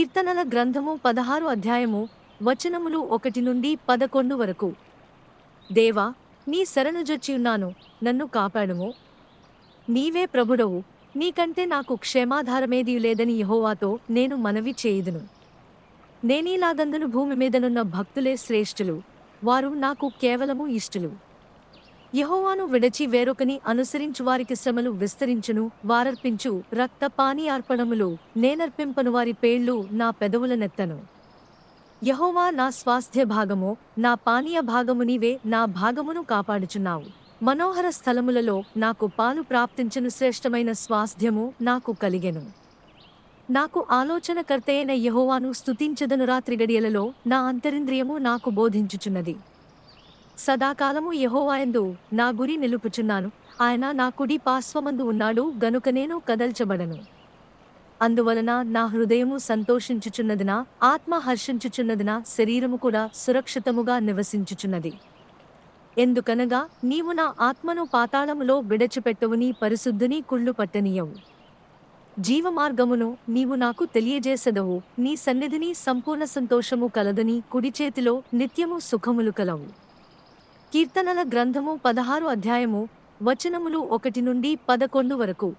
కీర్తనల గ్రంథము పదహారు అధ్యాయము వచనములు ఒకటి నుండి పదకొండు వరకు. దేవా నీ శరణుజొచ్చియున్నాను నన్ను కాపాడుము. నీవే ప్రభుడవు నీకంటే నాకు క్షేమాధారమేది లేదని యహోవాతో నేను మనవి చేయుదును. నేనీలాగందును భూమి మీదనున్న భక్తులే శ్రేష్ఠులు వారు నాకు కేవలము ఇష్టులు. యహోవాను విడచి వేరొకని అనుసరించు వారికి శ్రమలు విస్తరించును వారర్పించు రక్త పానీయార్పణములు నేనర్పింపను వారి పేళ్ళు నా పెదవులనెత్తను యహోవా నా స్వాస్థ్య భాగము నా పానీయ భాగము నీవే నా భాగమును కాపాడుచున్నావు. మనోహర స్థలములలో నాకు పాలు ప్రాప్తించను శ్రేష్టమైన స్వాస్థ్యము నాకు కలిగెను. నాకు ఆలోచనకర్తయైన యహోవాను స్తుతించదను రాత్రి గడియలలో నా అంతరింద్రియము నాకు బోధించుచున్నది. సదాకాలము యహోవాయందు నా గురి నిలుపుచున్నాను. ఆయన నా కుడి పార్శ్వమందు ఉన్నాడు గనుక నేను కదల్చబడను. అందువలన నా హృదయము సంతోషించుచున్నదినా ఆత్మ హర్షించుచున్నదినా శరీరము కూడా సురక్షితముగా నివసించుచున్నది. ఎందుకనగా నీవు నా ఆత్మను పాతాళములో విడచిపెట్టవుని పరిశుద్ధిని పరిశుద్ధుని కుళ్ళు పట్టనీయవు. జీవమార్గమును నీవు నాకు తెలియజేసెదవు నీ సన్నిధిని సంపూర్ణ సంతోషము కలదని కుడి చేతిలో నిత్యము సుఖములు కలవు. కీర్తనల గ్రంథము పదహారు అధ్యాయము వచనములు ఒకటి నుండి పదకొండు వరకు.